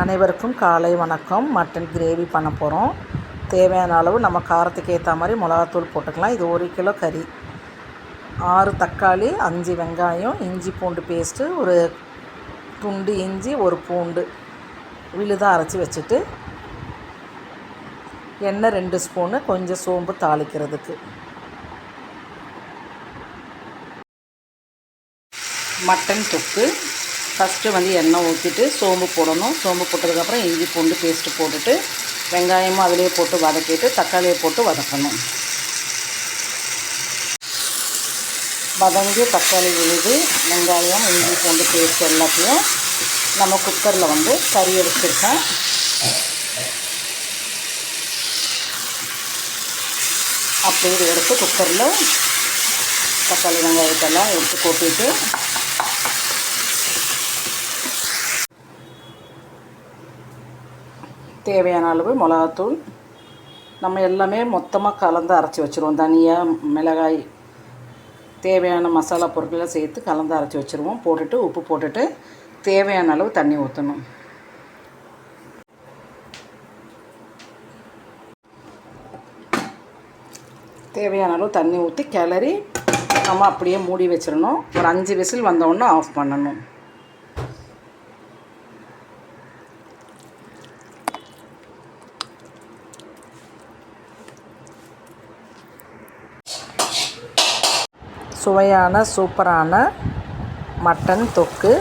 அனைவருக்கும் காலை வணக்கம். மட்டன் கிரேவி பண்ண போகிறோம் தேவையான அளவு நம்ம காரத்துக்கு ஏற்ற மாதிரி மிளகாத்தூள் போட்டுக்கலாம். இது ஒரு கிலோ கறி. ஆறு தக்காளி அஞ்சு வெங்காயம் இஞ்சி பூண்டு பேஸ்ட்டு ஒரு துண்டு இஞ்சி ஒரு பூண்டு விழுதாக அரைச்சி வச்சுட்டு எண்ணெய் ரெண்டு ஸ்பூனு கொஞ்சம் சோம்பு தாளிக்கிறதுக்கு. மட்டன் தொக்கு. ஃபஸ்ட்டு வந்து எண்ணெய் ஊற்றிட்டு சோம்பு போடணும். சோம்பு போட்டதுக்கப்புறம் இஞ்சி பூண்டு பேஸ்ட்டு போட்டுட்டு வெங்காயமும் அதிலே போட்டு வதக்கிட்டு தக்காளியை போட்டு வதக்கணும். வதங்கி தக்காளி விழுது வெங்காயம் இஞ்சி பூண்டு பேஸ்ட் எல்லாத்தையும் நம்ம குக்கரில் வந்து கறி எடுத்துருக்கேன். அப்படியே எடுத்து குக்கரில் தக்காளி வெங்காயத்தெல்லாம் எடுத்து கொட்டிட்டு தேவையான அளவு மிளகாத்தூள். நம்ம எல்லாமே மொத்தமாக கலந்து அரைச்சி வச்சுருவோம். தனியாக மிளகாய் தேவையான மசாலா பொருட்களை சேர்த்து கலந்து அரைச்சி வச்சுருவோம். போட்டுட்டு உப்பு போட்டுட்டு தேவையான அளவு தண்ணி ஊற்றணும் தேவையான அளவு தண்ணி ஊற்றி கிளறி நம்ம அப்படியே மூடி வச்சிடணும். ஒரு அஞ்சு விசில் வந்தோடனே ஆஃப் பண்ணணும். சுவையான சூப்பரான மட்டன் தொக்கு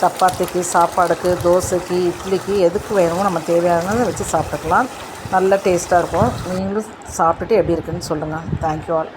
சப்பாத்திக்கு சாப்பாடுக்கு தோசைக்கு இட்லிக்கு எதுக்கு வேணுமோ நம்ம தேவையானதை வச்சு சாப்பிட்டுக்கலாம். நல்ல டேஸ்ட்டாக இருக்கும். நீங்களும் சாப்பிட்டுட்டு எப்படி இருக்குன்னு சொல்லுங்கள் தேங்க்யூ ஆல்